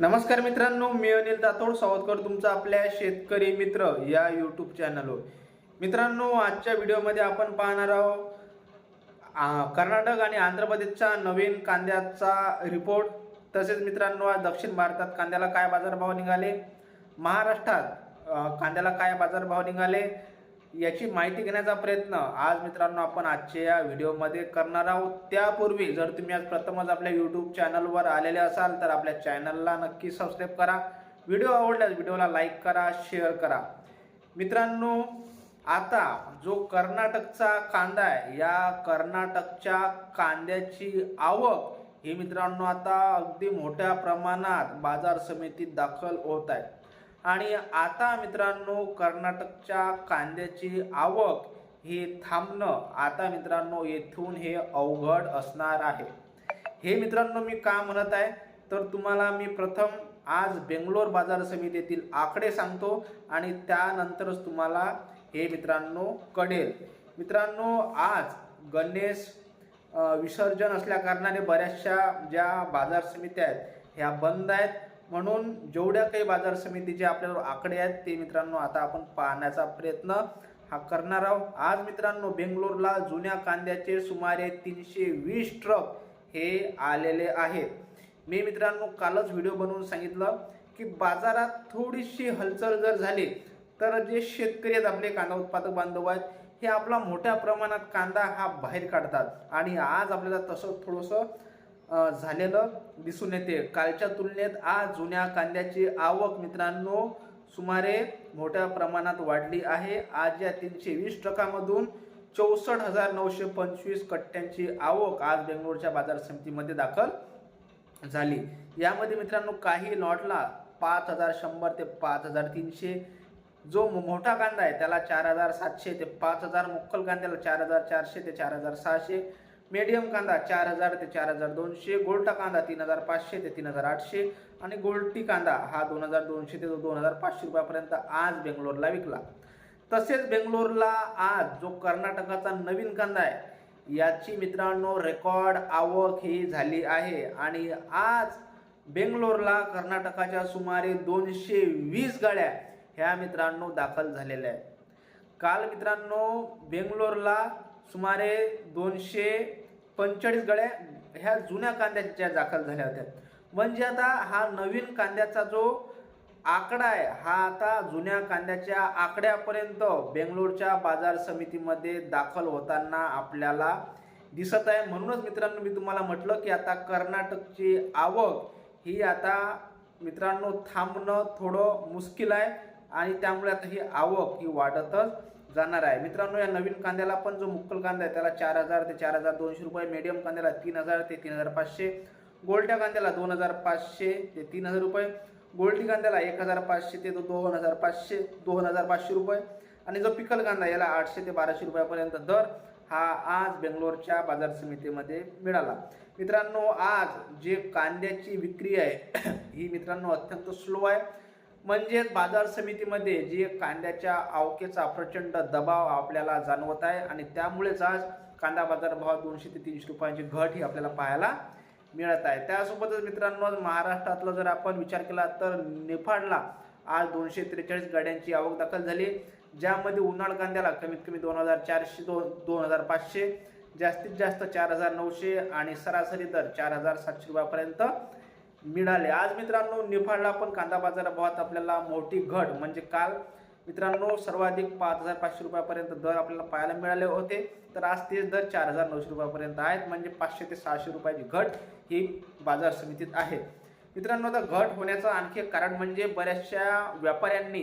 नमस्कार मित्रांनो मी अनिल दातोड सावधकर तुमचा आपल्या शेतकरी मित्र या यूट्यूब चॅनलवर मित्रांनो आजच्या व्हिडिओमध्ये आपण पाहणार आहोत आ, कर्नाटक आणि आंध्र प्रदेशचा नवीन कांद्याचा रिपोर्ट तसेच मित्रांनो आज दक्षिण भारतात कांद्याला काय बाजारभाव निघाले? महाराष्ट्रात कांद्याला काय बाजारभाव निघाले? याची माहिती घेण्याचा प्रयत्न आज मित्रांनो आपण आजच्या या व्हिडिओमध्ये करणार आहोत. त्यापूर्वी जर तुम्ही आज प्रथमच आपल्या यूट्यूब चॅनलवर आलेले असाल तर आपल्या चॅनलला नक्की सबस्क्राईब करा. व्हिडिओ आवडल्यास व्हिडिओला लाईक करा शेअर करा. मित्रांनो आता जो कर्नाटकचा कांदा आहे या कर्नाटकच्या कांद्याची आवक ही मित्रांनो आता अगदी मोठ्या प्रमाणात बाजार समितीत दाखल होत आहे. आणि आता मित्रांनो कर्नाटकच्या कांद्याची आवक हे थांबणं आता मित्रांनो येथून हे अवघड असणार आहे. हे मित्रांनो मी का म्हणत आहे? तर तुम्हाला मी प्रथम आज बेंगलोर बाजार समितीतील आकडे सांगतो आणि त्यानंतरच तुम्हाला हे मित्रांनो कळेल. मित्रांनो आज गणेश विसर्जन असल्या कारणाने बऱ्याचशा ज्या बाजार समित्या आहेत ह्या बंद आहेत. म्हणून जेवढ्या काही बाजार समितीचे आपल्यावर आकडे आहेत ते मित्रांनो आता आपण पाहण्याचा प्रयत्न हा करणार आहोत. आज मित्रांनो बेंगलोरला जुन्या कांद्याचे सुमारे तीनशे वीस ट्रक हे आलेले आहेत. मी मित्रांनो कालच व्हिडिओ बनवून सांगितलं की बाजारात थोडीशी हलचल जर झाली तर जे शेतकरी आहेत आपले कांदा उत्पादक बांधव आहेत हे आपला मोठ्या प्रमाणात कांदा हा बाहेर काढतात. आणि आज आपल्याला तसं थोडंसं झालेलं दिसून येते. कालच्या तुलनेत आज जुन्या कांद्याची आवक मित्रांनो सुमारे मोठ्या प्रमाणात वाढली आहे. आज या तीनशे वीस ट्रकामधून चौसष्ट हजार नऊशे पंचवीस कट्ट्यांची आवक आज बेंगलोरच्या बाजार समितीमध्ये दाखल झाली. यामध्ये मित्रांनो काही लॉटला पाच हजार शंभर ते पाच हजार तीनशे. जो मोठा कांदा आहे त्याला चार हजार सातशे ते पाच हजार मुक्कल कांद्याला चार हजार चारशे ते चार हजार सहाशे. मीडियम कांदा चार हजार ते चार हजार दोनशे गोल्टा कांदा तीन हजार पाचशे ते तीन हजार आठशे आणि गोल्टी कांदा हा दोन हजार दोनशे ते दोन हजार पाचशे रुपयापर्यंत आज बेंगलोरला विकला. तसेच बेंगलोरला आज जो कर्नाटकाचा नवीन कांदा आहे याची मित्रांनो रेकॉर्ड आवक ही झाली आहे आणि आज बेंगलोरला कर्नाटकाच्या सुमारे दोनशे वीस गाड्या ह्या मित्रांनो दाखल झालेल्या आहेत. काल मित्रांनो बेंगलोरला सुमारे दोनशे पंचेचाळीस गळ्या ह्या जुन्या कांद्याच्या दाखल झाल्या होत्या. म्हणजे आता हा नवीन कांद्याचा जो आकडा आहे हा आता जुन्या कांद्याच्या आकड्यापर्यंत बेंगलोरच्या बाजार समितीमध्ये दाखल होताना आपल्याला दिसत आहे. म्हणूनच मित्रांनो मी तुम्हाला म्हटलं की आता कर्नाटकची आवक ही आता मित्रांनो थांबणं थोडं मुश्किल आहे आणि त्यामुळे आता ही आवक ही वाढतच जाणार आहे. मित्रांनो या नवीन कांद्याला पण जो मुक्कल कांदा आहे त्याला चार हजार ते चार हजार दोनशे रुपये मीडियम कांद्याला तीन हजार ते तीन हजार पाचशे गोल्ड्या कांद्याला दोन हजार पाचशे ते तीन हजार रुपये गोल्डी कांद्याला एक हजार पाचशे ते दोन हजार पाचशे दोन हजार पाचशे रुपये आणि जो पिकल कांदा याला आठशे ते बाराशे रुपयापर्यंत दर हा आज बेंगलोरच्या बाजार समितीमध्ये मिळाला. मित्रांनो आज जे कांद्याची विक्री आहे ही मित्रांनो अत्यंत स्लो आहे. म्हणजेच बाजार समितीमध्ये जे कांद्याच्या आवकेचा प्रचंड दबाव आपल्याला जाणवत आहे आणि त्यामुळेच आज कांदा बाजार भाव दोनशे ते तीनशे रुपयांची घट ही आपल्याला पाहायला मिळत आहे. त्यासोबतच मित्रांनो महाराष्ट्रातला जर आपण विचार केला तर निफाडला आज दोनशे त्रेचाळीस गाड्यांची आवक दाखल झाली. ज्यामध्ये उन्हाळ कांद्याला कमीत कमी दोन हजार चारशे दोन दोन हजार पाचशे जास्तीत जास्त चार हजार नऊशे आणि सरासरी दर चार हजार सातशे रुपयापर्यंत मिळाले. आज मित्रांनो निफाडला पण कांदा बाजारभावात आपल्याला मोठी घट. म्हणजे काल मित्रांनो सर्वाधिक पाच हजार पाचशे रुपयापर्यंत दर आपल्याला पाहायला मिळाले होते. तर आज तेच दर चार हजार नऊशे रुपयापर्यंत आहेत. म्हणजे पाचशे ते सहाशे रुपयाची घट ही बाजार समितीत आहे. मित्रांनो आता घट होण्याचं आणखी एक कारण म्हणजे बऱ्याचशा व्यापाऱ्यांनी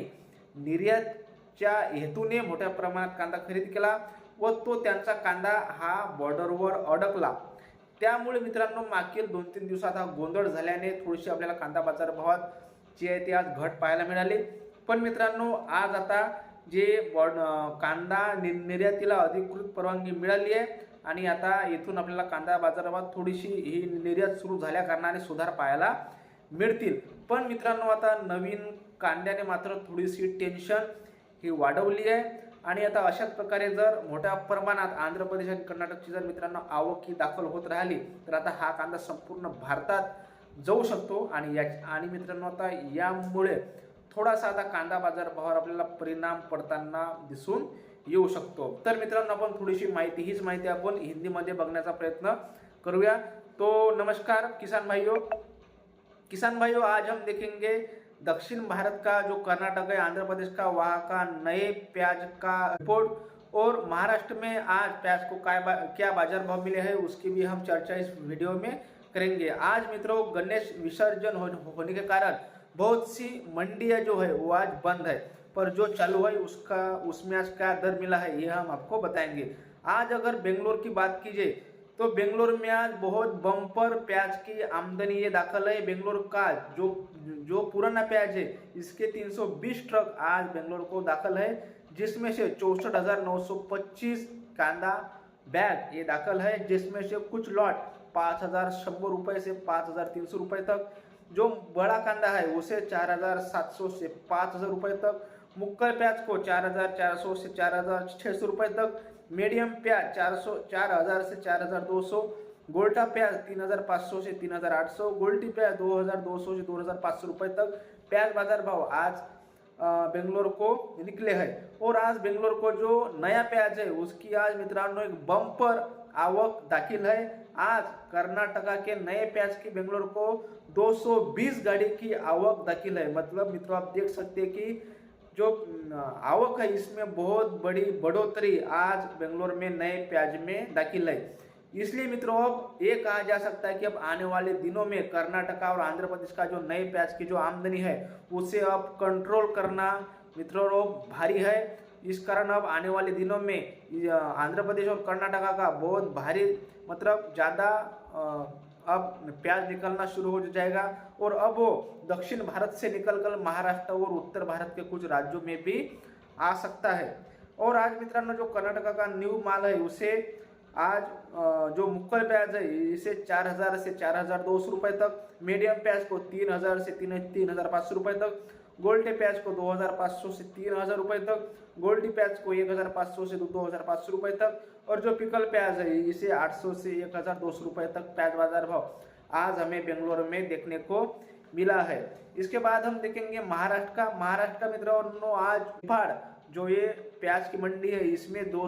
निर्यातच्या हेतूने मोठ्या प्रमाणात कांदा खरेदी केला व तो त्यांचा कांदा हा बॉर्डरवर अडकला. त्यामुळे मित्रांनो मागील दोन तीन दिवसात हा गोंधळ झाल्याने थोडीशी आपल्याला कांदा बाजार भावात जे आहे ते आज घट पाहायला मिळाली. पण मित्रांनो आज आता जे बॉ कांदा नि निर्यातीला अधिकृत परवानगी मिळाली आहे आणि आता इथून आपल्याला कांदा बाजारात थोडीशी ही निर्यात सुरू झाल्या कारणाने सुधार पाहायला मिळतील. पण मित्रांनो आता नवीन कांद्याने मात्र थोडीशी टेन्शन ही वाढवली आहे. आणि आता अशाच प्रकारे जर मोठ्या प्रमाणात आंध्र प्रदेश आणि कर्नाटकची जर मित्रांनो आवक ही दाखल होत राहिली तर आता हा कांदा संपूर्ण भारतात जाऊ शकतो. आणि या आणि मित्रांनो आता यामुळे थोडासा आता कांदा बाजार भावावर आपल्याला परिणाम पडताना दिसून येऊ शकतो. तर मित्रांनो आपण थोडीशी माहिती हीच माहिती आपण हिंदीमध्ये बघण्याचा प्रयत्न करूया. तो नमस्कार किसान भाइयों किसान भाइयों आज हम देखेंगे दक्षिण भारत का जो कर्नाटक है आंध्र प्रदेश का वहाँ का नए प्याज का रिपोर्ट और महाराष्ट्र में आज प्याज को क्या क्या बाज़ार भाव मिले हैं उसकी भी हम चर्चा इस वीडियो में करेंगे। आज मित्रों गणेश विसर्जन हो, होने के कारण बहुत सी मंडियाँ जो है वो आज बंद है। पर जो चालू है उसका उसमें आज क्या दर मिला है ये हम आपको बताएँगे। आज अगर बेंगलोर की बात कीजिए तो बेंगलोर में आज बहुत बम्पर प्याज की आमदनी ये दाखिल है। बेंगलोर का जो जो पुराना प्याज है इसके 320 ट्रक आज बेंगलोर को दाखिल है जिसमें से चौसठ हजार नौ सौ पच्चीस कांदा बैग ये दाखिल है जिसमें से कुछ लॉट पाँच हजार शंबर रुपये से पाँच हजार तीन सौ रुपये तक। जो बड़ा कांदा है उसे चार हजार सात सौ से पाँच हजार रुपये तक। मुक्कर प्याज को चार हजार चार सौ से चार हजार छः सौ रुपये तक। मीडियम प्याज चार सौ चार हजार से चार हजार दो सौ गोल्टा प्याज तीन हजार पाँच सौ से तीन हजार आठ सौ गोल्टी प्याज दो हजार दो सौ से दो हजार पाँच सौ रुपये तक। प्याज बाजार भाव आज बेंगलोर को निकले हैं। और आज बेंगलोर को जो नया प्याज है उसकी आज मित्रांनो एक बम्पर आवक दाखिल है। आज कर्नाटका के नए प्याज की बेंगलोर को 220 गाड़ी की आवक दाखिल है। मतलब मित्रों आप देख सकते हैं कि जो आवक है, इसमें बहुत बड़ी बढ़ोतरी आज बेंगलोर में नए प्याज में दाखिल है। इसलिए मित्रों, अब ये कहा जा सकता है कि अब आने वाले दिनों में कर्नाटका और आंध्र प्रदेश का जो नए प्याज की जो आमदनी है, उसे अब कंट्रोल करना मित्रों भारी है। इस कारण अब आने वाले दिनों में आंध्र प्रदेश और कर्नाटका का बहुत भारी मतलब ज़्यादा अब प्याज निकलना शुरू हो जाएगा और अब वो दक्षिण भारत से निकलकर महाराष्ट्र और उत्तर भारत के कुछ राज्यों में भी आ सकता है। और आज मित्रों जो कर्नाटका का न्यू माल है, उसे आज जो मुक्कल प्याज है, इसे चार हज़ार से चार हज़ार दो सौ रुपये तक, मीडियम प्याज को तीन हज़ार से तीन तीन हज़ार पाँच सौ रुपये तक गोल्डे प्याज को दो हज़ार पाँच सौ से तीन हज़ार रुपये तक गोल्डी प्याज को एक हज़ार पाँच सौ से दो हज़ार पाँच सौ रुपये तक और जो पिकल प्याज है इसे आठ सौ से एक हज़ार दो सौ रुपये तक प्याज बाज़ार भाव आज हमें बेंगलोर में देखने को मिला है। इसके बाद हम देखेंगे महाराष्ट्र का। महाराष्ट्र का मित्रों आज निफाड़ जो ये प्याज की मंडी है इसमें दो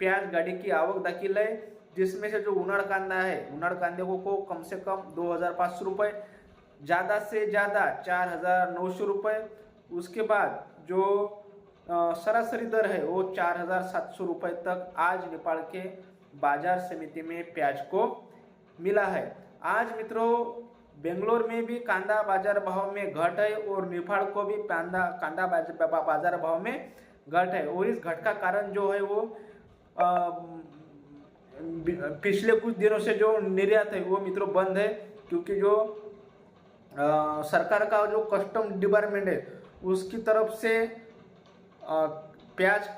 प्याज गाड़ी की आवक दाखिल है जिसमें से जो उनाड़ कांदा है उनाड़ कांदे को, को कम से कम दो हज़ार पाँच सौ रुपये ज़्यादा से ज़्यादा चार हजार नौ सौ रुपये उसके बाद जो सरासरी दर है वो चार हजार सात सौ रुपये तक आज नेपाल के बाजार समिति में प्याज को मिला है। आज मित्रों बेंगलोर में भी कांदा बाजार भाव में घट है और नेपाल को भी कांदा कांदा बाजार भाव में घट है। और इस घट का कारण जो है वो पिछले कुछ दिनों से जो निर्यात है वो मित्रों बंद है क्योंकि जो सरकार का जो कस्टम डिपार्टमेंट है उसकी तरफ़ से अ, प्याज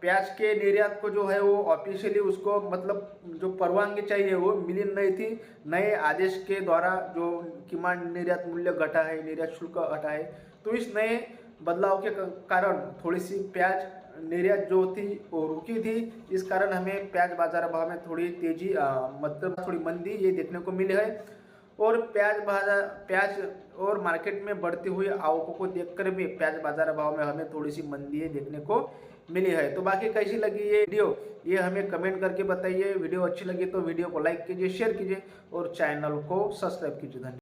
प्याज के निर्यात को जो है वो ऑफिशियली उसको मतलब जो परवानगी चाहिए वो मिली नहीं थी। नए आदेश के द्वारा जो किमान निर्यात मूल्य घटा है निर्यात शुल्क घटा है तो इस नए बदलाव के कारण थोड़ी सी प्याज निर्यात जो थी वो रुकी थी। इस कारण हमें प्याज बाज़ार भाव में थोड़ी तेज़ी मतलब थोड़ी मंदी ये देखने को मिली है। और प्याज बाज़ार प्याज और मार्केट में बढ़ती हुई आवकों को देखकर भी प्याज बाज़ार भाव में हमें थोड़ी सी मंदी देखने को मिली है। तो बाकी कैसी लगी ये वीडियो ये हमें कमेंट करके बताइए। वीडियो अच्छी लगी तो वीडियो को लाइक कीजिए शेयर कीजिए और चैनल को सब्सक्राइब कीजिए। धन्यवाद।